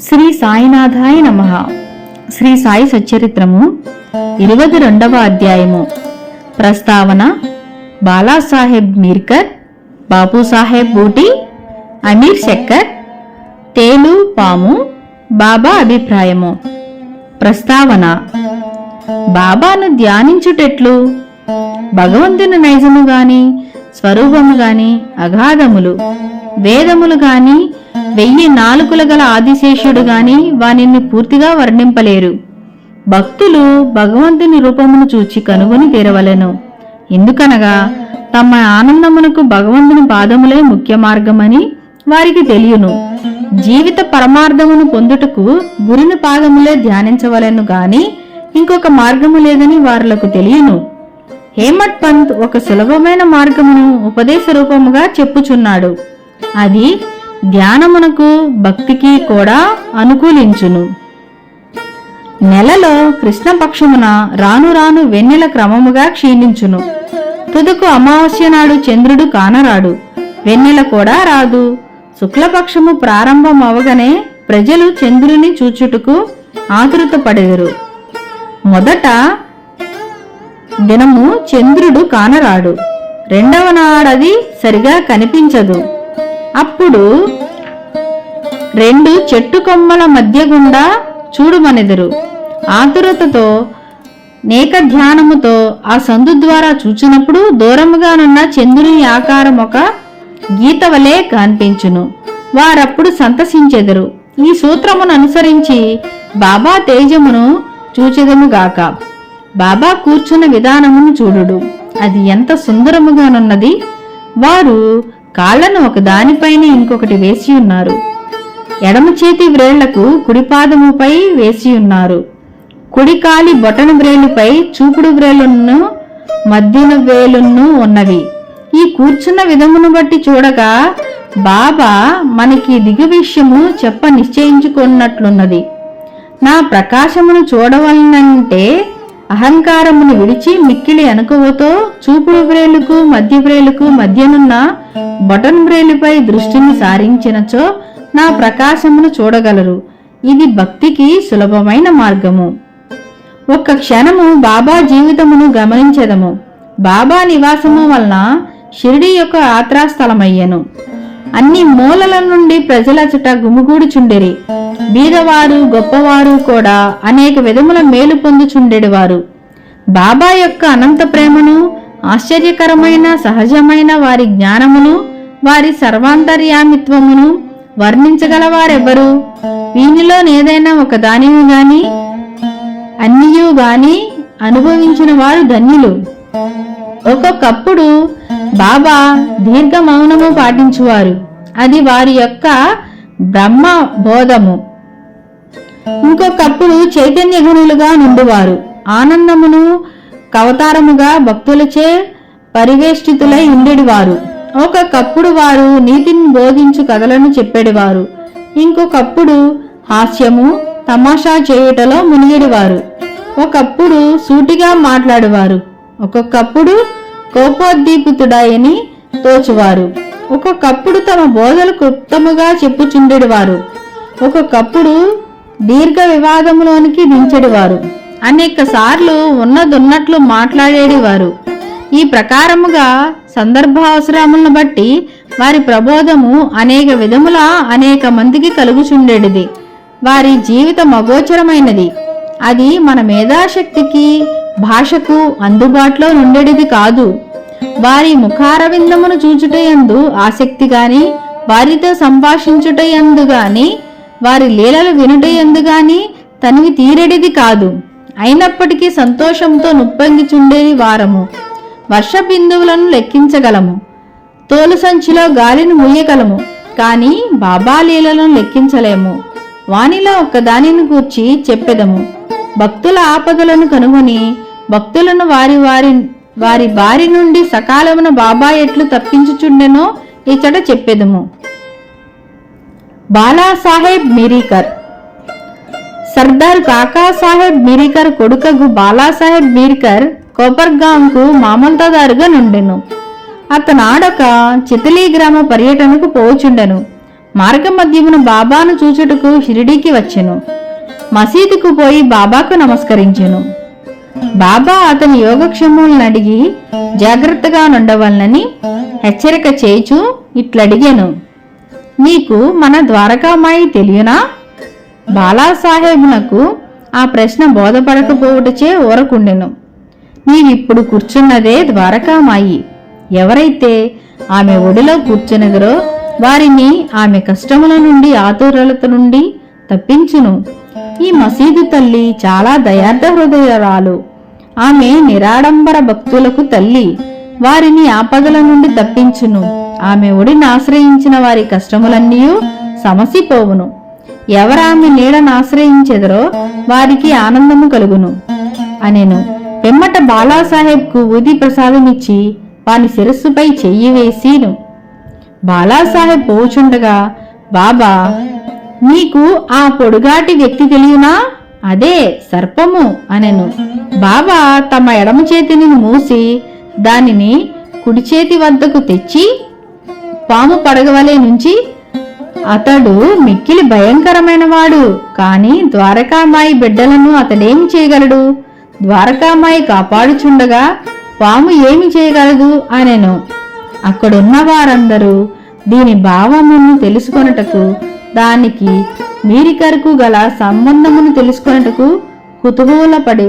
శ్రీ సాయినాథాయ నమ. శ్రీ సాయి సచ్చరిత్రము ఇరవై రెండవ అధ్యాయము. ప్రస్తావన బాలాసాహెబ్ మీర్కర్ బాబుసాహెబ్ బూటి అమీర్ శక్కర్ తేలు పాము బాబా అభిప్రాయము. ప్రస్తావన బాబాను ధ్యానించుటెట్లు? భగవంతుని నైజము గాని స్వరూపము గాని అగాధములు వేదములు గాని వెయ్యి నాలుకల గల ఆదిశేషుడు గాని వానిని పూర్తిగా వర్ణింపలేరు. భక్తులు భగవంతుని రూపమును చూచి కనుగొని తీరవలెను. ఎందుకనగా తమ ఆనందమునకు భగవంతుని పాదములే ముఖ్య మార్గమని వారికి తెలియను. జీవిత పరమార్థమును పొందుటకు గురుని పాదములే ధ్యానించవలెను గాని ఇంకొక మార్గము లేదని వారులకు తెలియను. హేమట్ పంత్ ఒక సులభమైన మార్గమును ఉపదేశ రూపముగా చెప్పుచున్నాడు. అది ధ్యానమునకు భక్తికి కూడా అనుకూలించును. నెలలో కృష్ణపక్షమున రాను రాను వెన్నెల క్రమముగా క్షీణించును. తుదకు అమావాస్య నాడు చంద్రుడు కానరాడు. వెన్నెల కూడా రాదు. శుక్లపక్షము ప్రారంభం అవగానే ప్రజలు చంద్రుని చూచుటకు ఆతృతపడేదురు. మొదట దినము చంద్రుడు కానరాడు. రెండవ నాడది సరిగా కనిపించదు. అప్పుడు రెండు చెట్టు కొమ్మల మధ్య గుండా చూడమనెదరు. ఆతురతతో నేక ధ్యానముతో ఆ సందు ద్వారా చూచినప్పుడు దూరముగానున్న చంద్రుని ఆకారం ఒక గీత వలె కనిపించును. వారప్పుడు సంతసించెదరు. ఈ సూత్రమును అనుసరించి బాబా తేజమును చూచెదముగాక బాబా కూర్చున్న విధానమును చూడుడు. అది ఎంత సుందరముగానున్నది. వారు కాళ్ళను ఒకదానిపైన ఇంకొకటి వేసి ఉన్నారు. ఎడమ చేతి వ్రేళ్ళకు కుడిపాదముపై వేసి ఉన్నారు. కుడి కాలి బొటన వ్రేలుపై చూపుడు వ్రేలును మధ్యన వేలును ఉన్నవి. ఈ కూర్చున్న విధమును బట్టి చూడగా బాబా మనకి దిగు విషయము చెప్ప నిశ్చయించుకున్నట్లున్నది. నా ప్రకాశమును చూడవలనంటే అహంకారమును విడిచి మిక్కిలి అనుకువతో చూపుడు బ్రేలుకు మధ్య బ్రేలుకు మధ్యనున్న బటన్ బ్రేలుపై దృష్టిని సారించినచో నా ప్రకాశమును చూడగలరు. ఇది భక్తికి సులభమైన మార్గము. ఒక్క క్షణము బాబా జీవితమును గమనించెదము. బాబా నివాసము వలన షిరిడి యొక్క యాత్రాస్థలమయ్యను. అన్ని మూలల నుండి ప్రజలచట గుమిగూడుచుండెరి. బీదవారు గొప్పవారు కూడా అనేక విధముల మేలు పొందుచుండెడివారు. బాబా యొక్క అనంత ప్రేమను ఆశ్చర్యకరమైన సహజమైన వారి జ్ఞానమును వారి సర్వాంతర్యామిత్వమును వర్ణించగలవారెవ్వరు? వీనిలోనేదైనా ఒక దానిని గాని అన్నియు గాని అనుభవించిన వారు ధన్యులు. ఒక్కొక్కప్పుడు బాబా దీర్ఘ మౌనము పాటించువారు. అది వారి యొక్క బ్రహ్మ బోధము. ఇంకొకప్పుడు చైతన్య గుణులుగా నుండువారు. ఆనందమును కవతారముగా భక్తులచే పరివేష్టితులై ఉండేవారు ఒకప్పుడు వారు నీతిని బోధించు కథలను చెప్పేడివారు. ఇంకొకప్పుడు హాస్యము తమాషా చేయుటలో మునిగిడివారు. ఒకప్పుడు సూటిగా మాట్లాడేవారు. ఒక్కొక్కప్పుడు కోపోద్దీపితుడాయని తోచువారు. ఒక్కొక్కప్పుడు తమ బోధలు క్లుప్తముగా చెప్పుచుండేవారు ఒక్కొక్కప్పుడు దీర్ఘ వివాదములోనికి దించెడివారు. అనేక సార్లు ఉన్నదున్నట్లు మాట్లాడేవారు ఈ ప్రకారముగా సందర్భావసరములను బట్టి వారి ప్రబోధము అనేక విధముల అనేక మందికి కలుగుచుండేది వారి జీవితం అగోచరమైనది అది మన మేధాశక్తికి భాషకు అందుబాటులో నుండేటిది కాదు. వారి ముఖారవిందమును చూచుటయందు ఆసక్తి గాని వారితో సంభాషించుటయందు గాని వారి లీలలు వినుటయందు గాని తనివి తీరెడిది కాదు. అయినప్పటికీ సంతోషంతో నుప్పొంగిచుండేది వారము. వర్ష బిందువులను లెక్కించగలము. తోలు సంచిలో గాలిని ముయ్యగలము కానీ బాబా లీలలను లెక్కించలేము. వానిలో ఒక్కదానిని గూర్చి చెప్పెదము. భక్తుల ఆపదలను కనుగొని భక్తులను వారి వారి వారి బారి నుండి సకాలమున బాబా ఎట్లు తప్పించుచుండెనో ఇచ్చట చెప్పెదము. బాలాసాహెబ్ మిరీకర్. సర్దార్ కాకాసాహెబ్ మిరీకర్ కొడుకగు బాలాసాహెబ్ మిరికర్ కోపర్గాంకు మామల్తాదారుగా నుండెను. అతనాడొక చితలీ గ్రామ పర్యటనకు పోచుండెను మార్గమధ్యమున బాబాను చూచుటకు షిరిడీకి వచ్చెను. మసీదుకు పోయి బాబాకు నమస్కరించెను. బాబా అతని యోగక్షేమములను అడిగి జాగ్రత్తగా నుండవలనని హెచ్చరిక చేయుచు ఇట్లడిగాను. నీకు మన ద్వారకామాయి తెలియనా? బాలాసాహెబునకు ఆ ప్రశ్న బోధపడకపోవుటచే ఊరకుండెను. నీవిప్పుడు కూర్చున్నదే ద్వారకామాయి. ఎవరైతే ఆమె ఒడిలో కూర్చునగరో వారిని ఆమె కష్టముల నుండి ఆతురలత నుండి తప్పించును. ఈ మసీదు తల్లి చాలా దయార్థ హృదయరాలు. ఆమె నిరాడంబర భక్తులకు తల్లి. వారిని ఆపదల నుండి తప్పించును. ఆమె ఒడిని ఆశ్రయించిన వారి కష్టములన్నీ సమసిపోవును. ఎవరామె నీడను ఆశ్రయించెదరో వారికి ఆనందము కలుగును. అనెను. వెమ్మట బాలాసాహెబ్కు ఊది ప్రసాదమిచ్చి వాని శిరస్సుపై చెయ్యి వేసిను. బాలాసాహెబ్ పోచుండగా బాబా నీకు ఆ పొడుగాటి వ్యక్తి తెలియనా? అదే సర్పము అనెను. బాబా తమ ఎడమ చేతిని మూసి దానిని కుడి చేతి వద్దకు తెచ్చి పాము పడగవలే నుంచి అతడు మిక్కిలి భయంకరమైన వాడు కాని ద్వారకామాయి బిడ్డలను అతడేమి చేయగలడు? ద్వారకామాయి కాపాడుచుండగా పాము ఏమి చేయగలదు అనెను. అక్కడున్న వారందరూ దీని భావమును తెలుసుకొనుటకు దానికి మీరికరకు గల సంబంధమును తెలుసుకొనుటకు కుతూహలపడి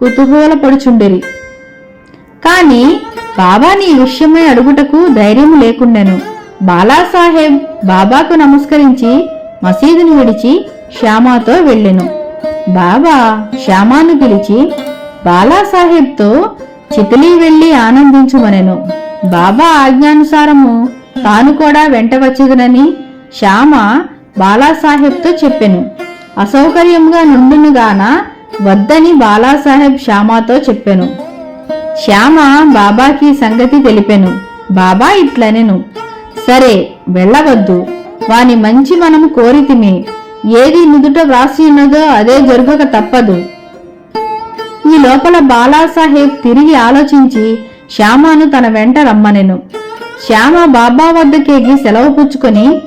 కుతూహలపడుచుండిరి. కాని బాబా నీ విషయమై అడుగుటకు ధైర్యం లేకుండెను. బాలాసాహెబ్ బాబాకు నమస్కరించి మసీదుని విడిచి శ్యామాతో వెళ్ళెను. బాబా శ్యామాను పిలిచి బాలాసాహెబ్తో చితలి వెళ్ళి ఆనందించుమనెను బాబా ఆజ్ఞానుసారము తాను కూడా వెంట వచ్చేదనని శ్యామ బాలాసాహెబ్తో చెప్పెను. అసౌకర్యంగా నుండునుగాన వద్దని బాలాసాహెబ్ శ్యామతో చెప్పెను. శ్యామ బాబాకి సంగతి తెలిపెను. బాబా ఇట్లనెను. సరే వెళ్ళవద్దు. వాని మంచి మనము కోరితిమి ఏది నుదుట వ్రాసి ఉన్నదో అదే జరుగక తప్పదు. ఈ లోపల బాలాసాహెబ్ తిరిగి ఆలోచించి శ్యామను తన వెంట రమ్మనెను. శ్యామ బాబా వద్దకేగి సెలవు పుచ్చుకొని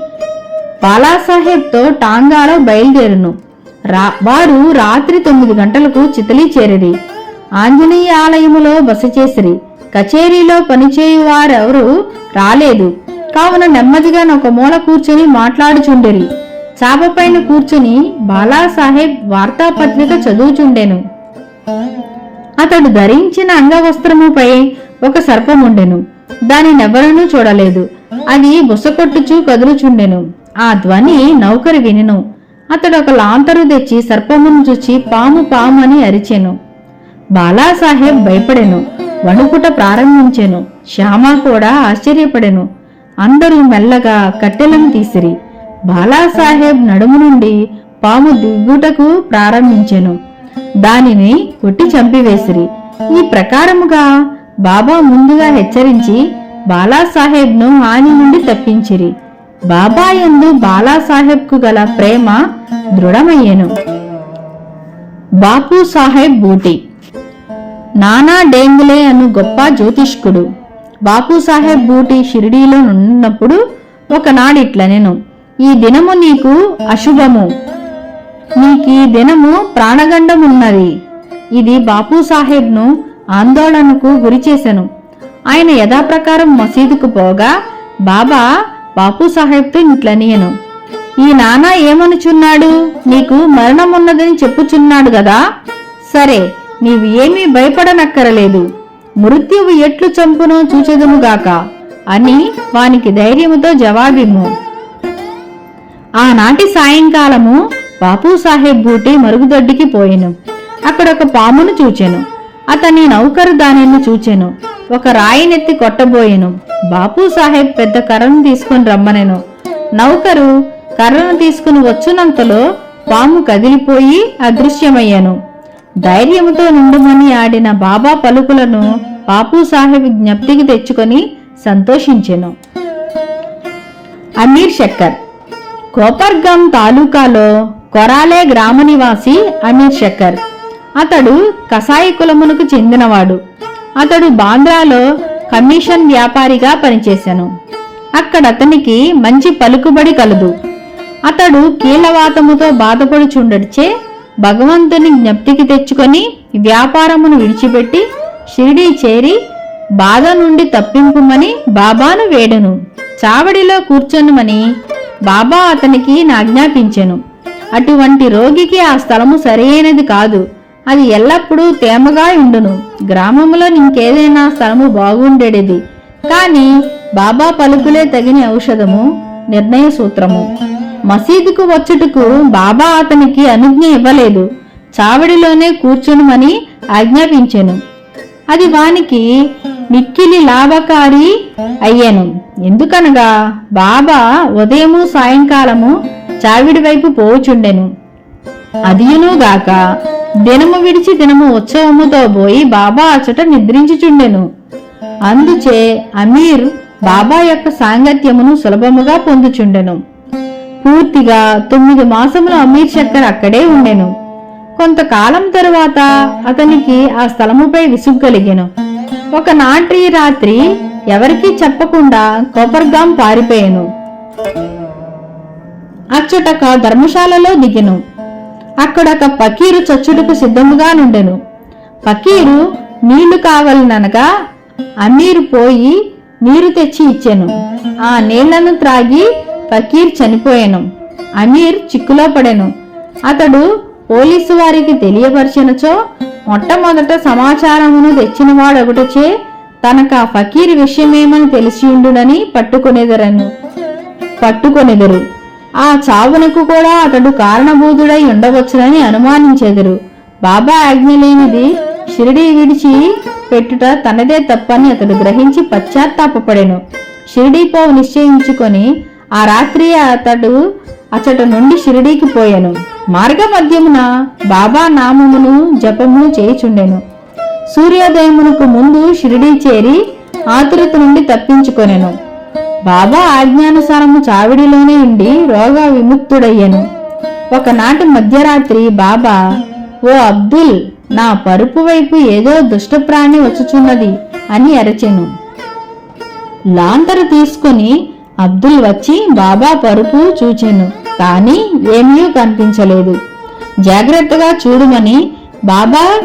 బాలాసాహెబ్తో టాంగాలో బయలుదేరును. రా వారు రాత్రి తొమ్మిది గంటలకు చితలి చేరిరి. ఆంజనేయ ఆలయములో బస చేసిరి. కచేరీలో పనిచేయు వారెవరు రాలేదు. కావున నెమ్మదిగా ఒక మూల కూర్చొని మాట్లాడుచుండిరి. చాపపైన కూర్చుని బాలాసాహెబ్ వార్తాపత్రిక చదువుచుండెను. అతడు ధరించిన అంగవస్త్రముపై ఒక సర్పముండెను. దానినెవరనూ చూడలేదు. అది బుసకొట్టుచూ కదులుచుండెను. ఆ ధ్వని నౌకరు వినెను. అతడు ఒక లాంతరు తెచ్చి సర్పమును చూచి పాము పాము అని అరిచెను. బాలాసాహెబ్ భయపడెను. వణుకుట ప్రారంభించెను. శ్యామ కూడా ఆశ్చర్యపడెను. అందరూ మెల్లగా కట్టెలను తీసిరి. బాలాసాహెబ్ నడుము నుండి పాము దిగుటకు ప్రారంభించెను. దానిని కొట్టి చంపివేసిరి. ఈ ప్రకారముగా బాబా ముందుగా హెచ్చరించి బాలాసాహెబ్ను హాని నుండి తప్పించిరి. బాబా యందు బాలాసాహెబ్కు గల ప్రేమ దృఢమయ్యెను. బాపు సాహెబ్ బూటి. నానా డేంగులే అను గొప్ప జ్యోతిష్కుడు. బాపు సాహెబ్ బూటి షిరిడీలో ఉన్నప్పుడు ఒకనాడిట్లనెను ఈ దినము నీకు అశుభము. నీకీ దినము ప్రాణగండమున్నది. ఇది బాపు సాహెబ్ను ఆందోళనకు గురిచేశను ఆయన యథాప్రకారం మసీదుకు పోగా బాబా బాపు సాహెబ్తో ఇట్లనియను ఈ నానా ఏమనుచున్నాడు? నీకు మరణమున్నదని చెప్పుచున్నాడు గదా? సరే నీవు ఏమీ భయపడనక్కరలేదు. మృత్యువు ఎట్లు చంపునో చూచెదముగాక అని వానికి ధైర్యముతో జవాబిమ్ము. ఆనాటి సాయంకాలము బాపు సాహెబ్ బూటి మరుగుదొడ్డికి పోయెను. అక్కడొక పామును చూచెను. అతని నౌకరు దానిని చూచెను. ఒక రాయినెత్తి కొట్టబోయెను. బాపూసాహెబ్ పెద్ద కర్రను తీసుకుని రమ్మనెను. నౌకరు కర్రను తీసుకుని వచ్చునంతలో పాము కదిలిపోయి అదృశ్యమయ్యాను. ధైర్యముతో నిండుమని ఆడిన బాబా పలుకులను బాపు సాహెబ్ జ్ఞప్తికి తెచ్చుకొని సంతోషించెను. అమీర్ శక్కర్. కోపర్గం తాలూకాలో కొరాలే గ్రామ నివాసి అమీర్ శక్కర్. అతడు కసాయి కులమునకు చెందినవాడు. అతడు బాంద్రాలో కమిషన్ వ్యాపారిగా పనిచేశాను. అక్కడ అతనికి మంచి పలుకుబడి కలదు. అతడు కీలవాతముతో బాధపడుచుండడిచే భగవంతుని జ్ఞప్తికి తెచ్చుకొని వ్యాపారమును విడిచిపెట్టి షిరిడీ చేరి బాధ నుండి తప్పింపుమని బాబాను వేడెను. చావడిలో కూర్చొనుమని బాబా అతనికి నాజ్ఞాపించెను. అటువంటి రోగికి ఆ స్థలము సరైనది కాదు. అది ఎల్లప్పుడూ తేమగా ఉండును. గ్రామంలో ఇంకేదైనా స్థలము బాగుండేది కాని బాబా పలుకులే తగిన ఔషధము నిర్ణయ సూత్రము. మసీదుకు వచ్చుటకు బాబా అతనికి అనుజ్ఞ ఇవ్వలేదు. చావడిలోనే కూర్చునుమని ఆజ్ఞాపించెను. అది వానికి మిక్కిలి లాభకారి అయ్యాను. ఎందుకనగా బాబా ఉదయము సాయంకాలము చావిడి వైపు పోచుండెను అదియునుగాక దినము విడిచి దినము ఉత్సవముతో పోయి బాబా అచట నిద్రించుచుండెను. అందుచే అమీర్ బాబా యొక్క సాంగత్యమును సులభముగా పొందుచుండెను. పూర్తిగా తొమ్మిది మాసములు అమీర్ చక్కర్ అక్కడే ఉండెను. కొంతకాలం తరువాత అతనికి ఆ స్థలముపై విసుగ్గలిగెను. ఒకనాటి రాత్రి ఎవరికీ చెప్పకుండా కోపర్గాం పారిపోయాను. అచ్చటక ధర్మశాలలో దిగెను. అక్కడొక పకీరు చచ్చుటకు సిద్ధముగా నుండెను. పకీరు నీళ్ళు కావాలనగా అమీరు పోయి నీరు తెచ్చి ఇచ్చాను. ఆ నీళ్ళను త్రాగి ఫకీర్ చనిపోయాను. అమీర్ చిక్కులో పడెను. అతడు పోలీసు వారికి తెలియపరిచినచో మొట్టమొదట సమాచారమును తెచ్చినవాడొకటచే తనకు ఆ ఫకీర్ విషయమేమని తెలిసి ఉండునని పట్టుకొనేదరను. పట్టుకొనెదరు. ఆ చావునకు కూడా అతడు కారణభూతుడై ఉండవచ్చునని అనుమానించెదరు. బాబా ఆజ్ఞ లేనిది షిరిడి విడిచి పెట్టుట తనదే తప్పని అతడు గ్రహించి పశ్చాత్తాపడెను షిరిడీ పోవు నిశ్చయించుకొని ఆ రాత్రి అతడు అచట నుండి షిరిడీకి పోయాను. మార్గ మధ్యమున బాబా నామమును జపము చేయుచుండెను. సూర్యోదయమునకు ముందు షిరిడీ చేరి ఆతురత నుండి తప్పించుకొనెను. బాబా ఆజ్ఞానుసారము చావిడిలోనే ఉండి రోగ విముక్తుడయ్యను. ఒకనాటి మధ్యరాత్రి బాబా ఓ అబ్దుల్ నా పరుపు వైపు ఏదో దుష్టప్రాణి వచ్చుచున్నది అని అరచెను. లాంతరు తీసుకుని అబ్దుల్ వచ్చి బాబా పరుపు చూచెను. కానీ ఏమీ కనిపించలేదు. జాగ్రత్తగా చూడుమని బాబా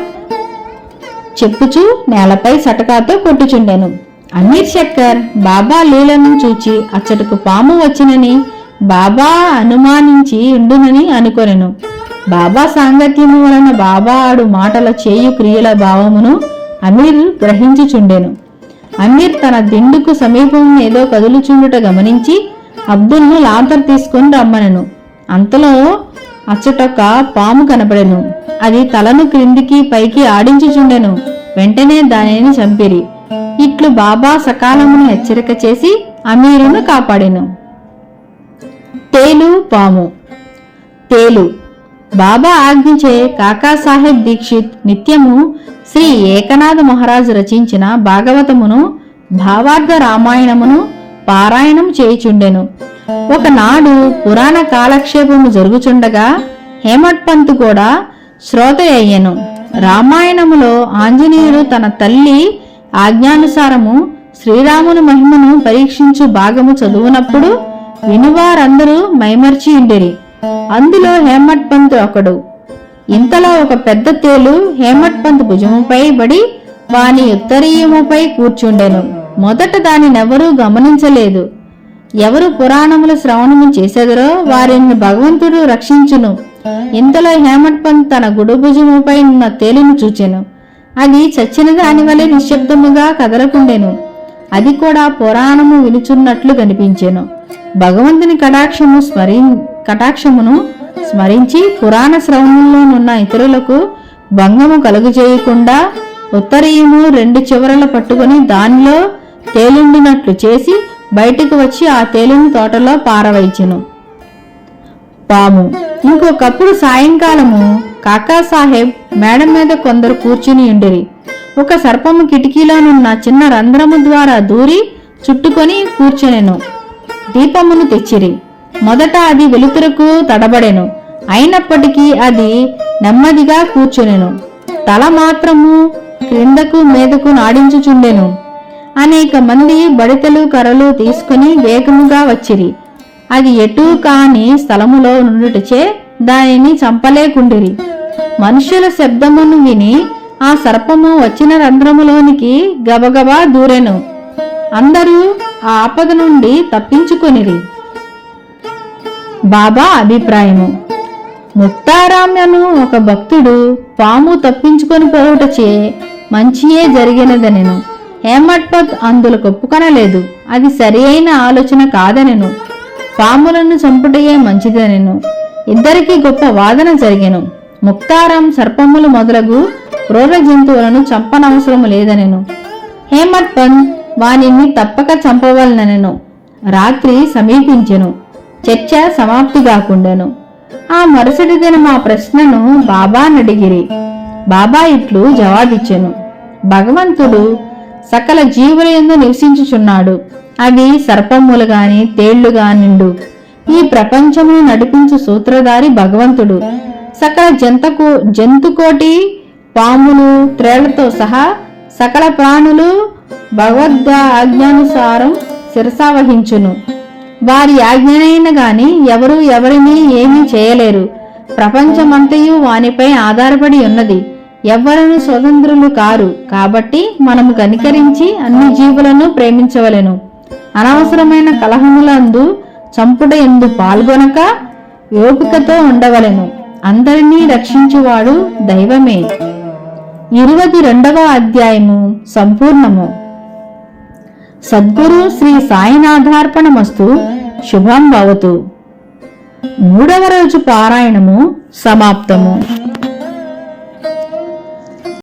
చెప్పుచూ నేలపై సటకాతో కొట్టుచుండెను. అమీర్ శక్కర్ బాబా లీలను చూచి అచ్చటకు పాము వచ్చినని బాబా అనుమానించి ఉండునని అనుకొనెను. బాబా సాంగత్యము వలన బాబా ఆడు మాటల చేయు క్రియల భావమును అమీర్ గ్రహించుచుండెను. అమీర్ తన దిండుకు సమీపం ఏదో కదులుచుండుట గమనించి అబ్దుల్ను లాంతర్ తీసుకొని రమ్మనెను. అంతలో అచ్చటొక్క పాము కనపడెను. అది తలను క్రిందికి పైకి ఆడించుచుండెను. వెంటనే దానిని చంపిరి. ఇట్లు బాబా సకాలమును హెచ్చరిక చేసి అమీరును కాపాడెను. తేలు పాము. తేలు. బాబా ఆజ్ఞచే కాకాసాహెబ్ దీక్షిత్ నిత్యము శ్రీ ఏకనాథ మహారాజు రచించిన భాగవతమును భావార్థ రామాయణమును పారాయణం చేయుచుండెను. ఒకనాడు పురాణ కాలక్షేపము జరుగుచుండగా హేమట్ పంత్ కూడా శ్రోత అయ్యెను రామాయణములో ఆంజనేయుడు తన తల్లి ఆజ్ఞానుసారము శ్రీరాముని మహిమను పరీక్షించు భాగము చదువునప్పుడు వినువారందరూ మైమర్చి ఉండేరి. అందులో హేమట్ పంత్ ఒకడు. ఇంతలో ఒక పెద్ద తేలు హేమట్ పంత్ భుజముపై పడి వాని ఉత్తరీయముపై కూర్చుండెను. మొదట దానినెవరూ గమనించలేదు. ఎవరు పురాణములు శ్రవణము చేసెదరో వారిని భగవంతుడు రక్షించును. ఇంతలో హేమట్ పంత్ తన గుడుభుజముపై ఉన్న తేలును చూచెను. అది చచ్చిన దాని వలె నిశ్శబ్దముగా కదలకుండెను. అది కూడా పురాణము వినుచున్నట్లు కనిపించెను. భగవంతుని కటాక్షము స్మరి కటాక్షమును స్మరించి పురాణ శ్రవణంలోనున్న ఇతరులకు భంగము కలుగజేయకుండా ఉత్తరీయము రెండు చివరలు పట్టుకొని దానిలో తేలుండినట్లు చేసి బయటకు వచ్చి ఆ తేలిని తోటలో పారవైచెను. పాము. ఇంకొకప్పుడు సాయంకాలము కాకాసాహెబ్ మేడ మీద కొందరు కూర్చుని ఉండిరి. ఒక సర్పము కిటికీలోనున్న చిన్న రంధ్రము ద్వారా దూరి చుట్టుకొని కూర్చునెను. దీపమును తెచ్చిరి. మొదట అది వెలుతురకు తడబడెను. అయినప్పటికీ అది నెమ్మదిగా కూర్చునెను. తల మాత్రము క్రిందకు మీదకు నాడించుచుండెను. అనేక మంది బడితలు కర్రలు తీసుకుని వేగముగా వచ్చిరి. అది ఎటూ కాని స్థలములో నుండుటచే దానిని చంపలేకుండిరి. మనుషుల శబ్దమును విని ఆ సర్పము వచ్చిన రంధ్రములోనికి గబగబా దూరెను. అందరూ ఆ ఆపద నుండి తప్పించుకొనిరి. బాబా అభిప్రాయము ముక్తారామ్యను ఒక భక్తుడు పాము తప్పించుకొని పోవుటచే మంచియే జరిగినదనెను. హేమట్పత్ అందులో ఒప్పుకొనలేదు అది సరి అయిన ఆలోచన కాదనెను. పాములను చంపుటయే మంచిదనెను. ఇద్దరికీ గొప్ప వాదన జరిగెను. ముక్తారం సర్పములు మొదలగు క్రూర జంతువులను చంపనవసరము లేదనెను. హేమట్ పంత్ వాణిని తప్పక చంపవలనెను రాత్రి సమీపించెను. చర్చ సమాప్తి కాకుండాను ఆ మరుసటి దినం ఆ ప్రశ్నను బాబా నడిగిరి. బాబా ఇట్లు జవాబిచ్చెను. భగవంతుడు సకల జీవుల ఎందు నివసించుచున్నాడు. అవి సర్పములు గాని తేళ్ళు గానిండు ఈ ప్రపంచమును నడిపించు సూత్రధారి భగవంతుడు. సకల జంతకు జంతుకోటి పాములు త్రేళ్ళతో సహా సకల ప్రాణులు భగవద్ ఆజ్ఞానుసారం శిరసావహించును వారి ఆజ్ఞనైన గాని ఎవరు ఎవరిని ఏమీ చేయలేరు. ప్రపంచమంతయు వానిపై ఆధారపడి ఉన్నది. ఎవ్వరూ స్వతంత్రులు కారు. కాబట్టి మనము కనికరించి అన్ని జీవులను ప్రేమించవలెను. అనవసరమైన కలహములందు చంపుట ఎందు పాల్గొనక ఓపికతో ఉండవలెను. అందరినీ రక్షించువాడు దైవమే. ఇరువది రెండవ అధ్యాయము సంపూర్ణము. సద్గురు శ్రీ సాయినాథార్పణమస్తు శుభం భవతు. మూడవ రోజు పారాయణము సమాప్తము.